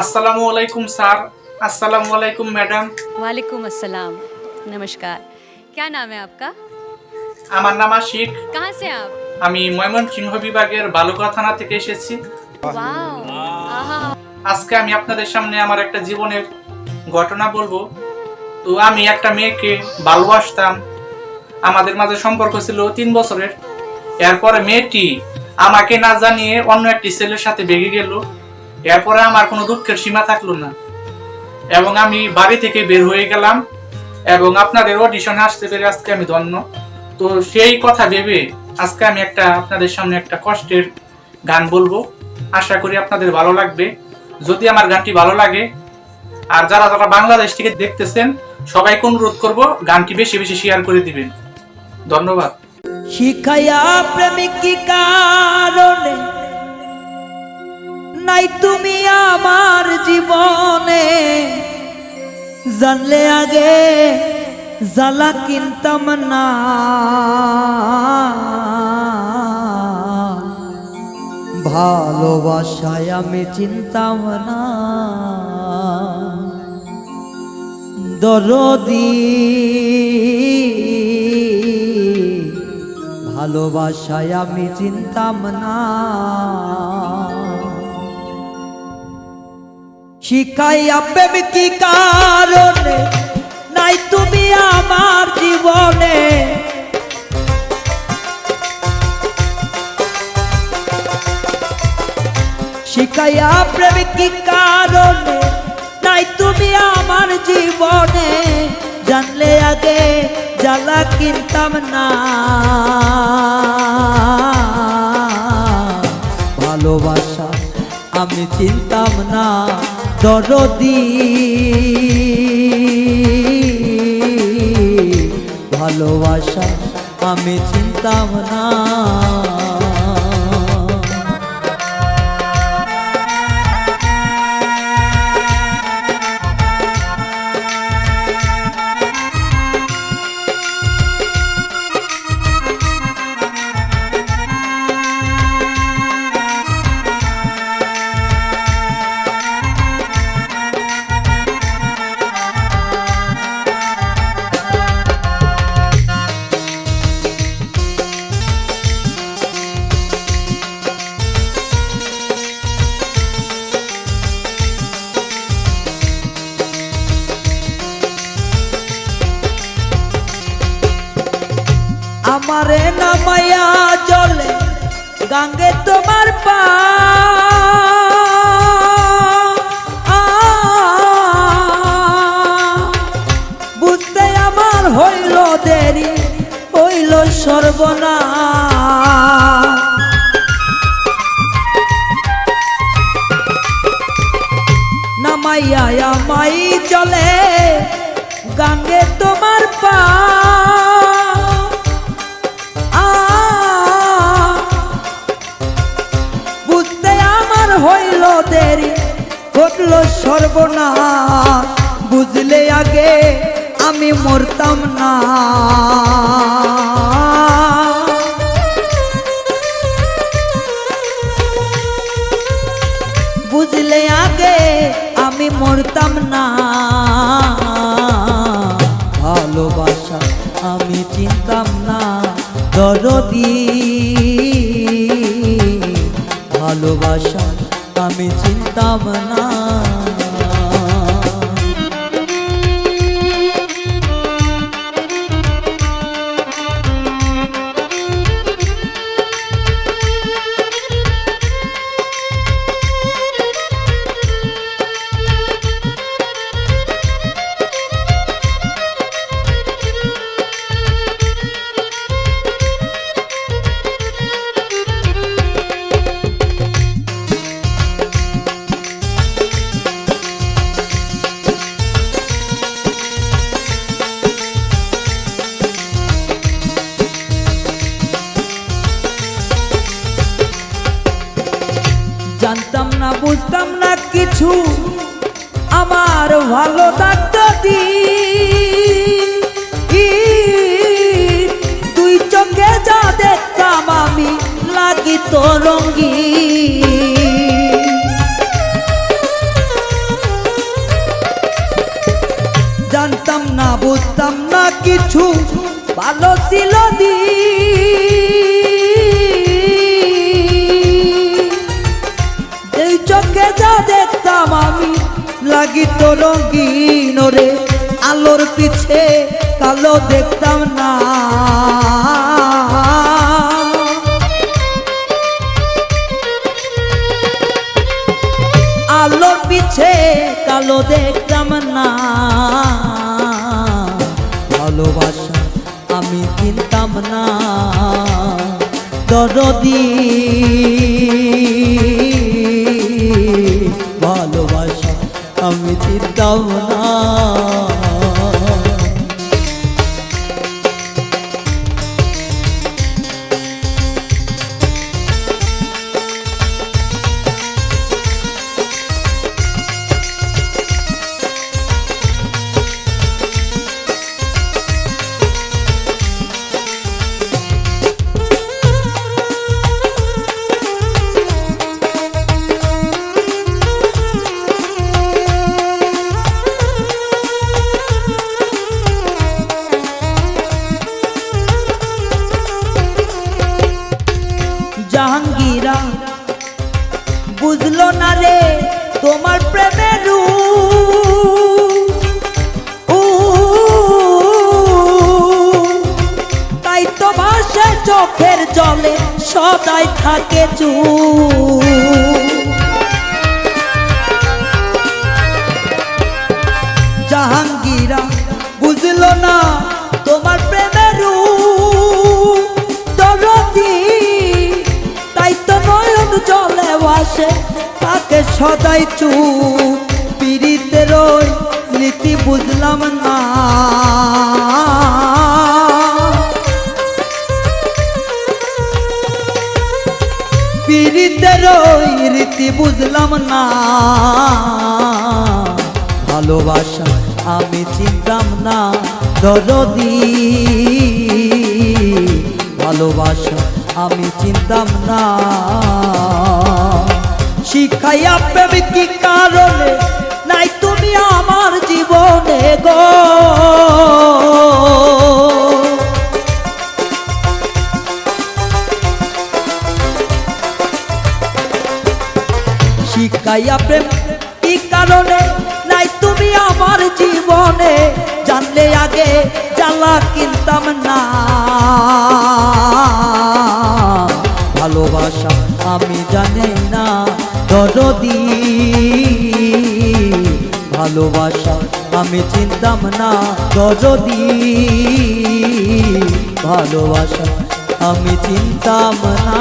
আসসালামু আলাইকুম স্যার আসসালামু আলাইকুম ম্যাডাম वालेकुम अस्सलाम नमस्कार क्या नाम है आपका আমার নাম আশিক कहाँ से आप আমি ময়মনসিংহ বিভাগের বালুকা থানা থেকে এসেছি वाओ आहा আজকে আমি আপনাদের সামনে আমার একটা জীবনের ঘটনা বলবো তো আমি একটা মেয়েকে ভালোবাসতাম আমাদের মাঝে সম্পর্ক ছিল তিন বছরের এরপরে মেয়েটি আমাকে না জানিয়ে অন্য একটি ছেলের সাথে বেগে গেল এরপরে আমার কোনো দুঃখের সীমা থাকল না। এবং আমি বাড়ি থেকে বের হয়ে গেলাম এবং আপনাদের অডিশনে আসতে পেরে আজকে আমি ধন্য। তো সেই কথা ভেবে আজকে আমি একটা আপনাদের সামনে একটা কষ্টের গান বলব। আশা করি আপনাদের ভালো লাগবে। যদি আমার গানটি ভালো লাগে, আর যারা যারা বাংলাদেশ থেকে দেখতেছেন, সবাইকে অনুরোধ করব গানটি বেশি বেশি শেয়ার করে দিবেন। ধন্যবাদ। শিখাইয়া প্রেমিক কারণে নাই তুমি আমার জীবনে। জানলে আগে, জ্বালা কিনতাম না। ভালোবাসায় আমি চিনতাম না। দরদি, ভালোবাসায় আমি চিনতাম না। শিখাইয়া প্রেম কি কারণে? নাই তুমি আমার জীবনে। শিখাইয়া প্রেম কি কারণে? নাই তুমি আমার জীবনে। জানলে আগে, জ্বালা কিনতাম না। দরদি। ভালোবাসা আমি চিন্তা না। আমারে নামায়া জলে গাঙ্গে তোমার পা। বুঝতে আমার হইল দেরি হইল সর্বনা নামাইয়া বুঝলে আগে আমি মরতাম না। ভালোবাসা আমি চিনতাম না দরদি। ভালোবাসা আমি চিনতাম না। জানতাম না, বুঝতাম না কিছু। আমার ভালো দাদি দুই চোখে যা দেখতাম আমি, লাগিত রঙ্গী জানতাম না, বুঝতাম না কিছু, ভালো ছিল দিন। রঙিন রে, আলোর পিছে কালো দেখতাম না। আলোর পিছে কালো দেখতাম না। ভালোবাসা আমি চিনতাম না। দরদি আমি চিনতাম জাহাঙ্গীরা। বুঝলো না রে তোমার প্রেমের তাই তো ভাষা চোখের জলে সদাই থাকে চুপ। জলে বাসে তাকে সদাই চুপ, পীড়িতের ওই নীতি বুঝলাম না। ওই রীতি বুঝলাম না। ভালোবাসা আমি চিনতাম না, দরদি। ভালোবাসা আমি চিনতাম না। শিখাইয়া প্রেম কি কারণে? নাই তুমি আমার জীবনে গো। শিখাইয়া প্রেম কি কারণে? নাই তুমি আমার জীবনে। জানলে আগে জ্বালা কিনতাম না। আমি জানি না দরদি। ভালোবাসা আমি চিনতাম না দরদি। ভালোবাসা আমি চিনতাম না।